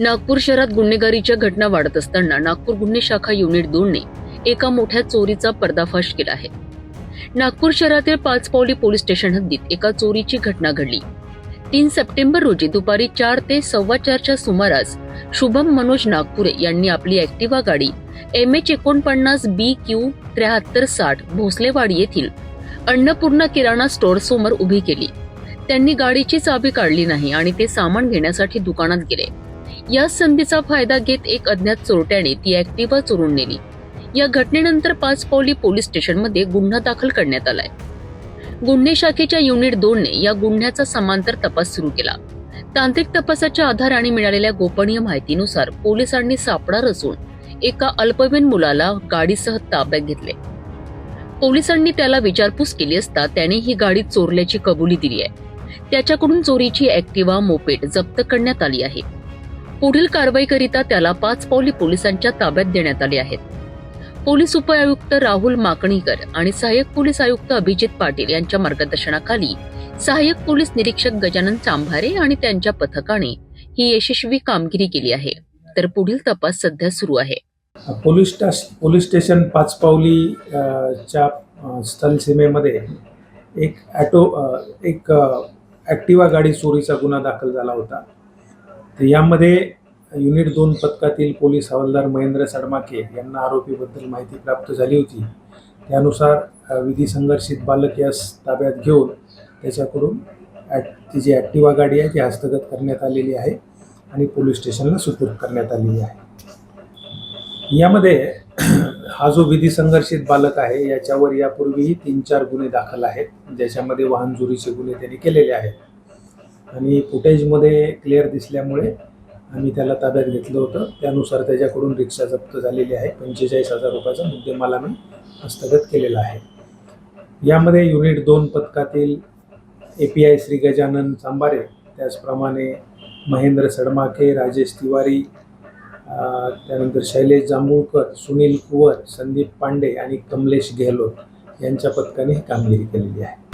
नागपूर शहरात गुन्हेगारीच्या घटना वाढत असताना नागपूर गुन्हे शाखा युनिट दोनने एका मोठ्या चोरीचा पर्दाफाश केला आहे. नागपूर शहरातील पाच पावली पोलीस स्टेशन हद्दीत एका चोरीची घटना घडली. तीन सप्टेंबर रोजी दुपारी चार ते सव्वा चारच्या सुमारास शुभम मनोज नागपुरे यांनी आपली ऍक्टिवा गाडी एम एच एकोणपन्नास बी क्यू त्र्याहत्तर साठ भोसलेवाडी येथील अन्नपूर्णा किराणा स्टोअर समोर उभी केली. त्यांनी गाडीची चाबी काढली नाही आणि ते सामान घेण्यासाठी दुकानात गेले. या संधीचा फायदा घेत एक अज्ञात चोरट्याने ती ऍक्टिव्हा चोरून नेली. या घटनेनंतर पाच पावली पोलीस स्टेशनमध्ये गुन्हा दाखल करण्यात आलाय. गुन्हे शाखेच्या युनिट दोनने या गुन्ह्याचा समांतर तपास सुरू केला. तांत्रिक तपासाच्या आधाराने मिळालेल्या गोपनीय माहितीनुसार पोलिसांनी सापडा रचून एका अल्पवयीन मुलाला गाडीसह ताब्यात घेतले. पोलिसांनी त्याला विचारपूस केली असता त्याने ही गाडी चोरल्याची कबुली दिली आहे. त्याच्याकडून चोरीची ऍक्टिवा मोपेट जप्त करण्यात आली आहे. पुढील कारवाईकरिता त्याला पाच पावली पोलिसांच्या ताब्यात देण्यात आले आहेत. पोलीस उपआयुक्त राहुल माकणीकर आणि सहाय्यक पोलीस आयुक्त अभिजित पाटील यांच्या मार्गदर्शनाखाली सहाय्यक पोलीस निरीक्षक गजानन चांभारे आणि त्यांच्या पथकाने ही यशस्वी कामगिरी केली आहे. तर पुढील तपास सध्या सुरू आहे. पोलीस पोलीस स्टेशन पाचपावली च्या स्थल सीमेमध्ये एक ॲटो एक ॲक्टिवा गाडी चोरीचा गुन्हा दाखल झाला होता. तर यामध्ये युनिट दोन पथकातील पोलीस हवालदार महेंद्र सडमाके यांना आरोपीबद्दल माहिती प्राप्त झाली होती. त्यानुसार विधी संघर्षित बालक यास ताब्यात घेऊन त्याच्याकडून ॲट ती जी ॲक्टिवा गाडी आहे ती हस्तगत करण्यात आलेली आहे आणि पोलीस स्टेशनला सुपूर्द करण्यात आलेली आहे. यामध्ये हा जो विधी संघर्षित बालक आहे याच्यावर यापूर्वीही तीन चार गुन्हे दाखल आहेत ज्याच्यामध्ये वाहन चोरीचे गुन्हे त्यांनी केलेले आहेत. आणि फुटेजमध्ये क्लिअर दिसल्यामुळे आम्ही त्याला ताब्यात घेतलं होतं. त्यानुसार त्याच्याकडून रिक्षा जप्त झालेली आहे. पंचेचाळीस हजार रुपयाचा मुद्देमाल आम्ही हस्तगत केलेला आहे. यामध्ये युनिट दोन पथकातील A P I Shri Gajanan Sambare त्याचप्रमाणे महेंद्र सडमाके राजेश तिवारी त्यानंतर शैलेश जांभूळकर सुनील कुवर संदीप पांडे आणि कमलेश गेहलोत यांच्या पथकाने ही कामगिरी केलेली आहे.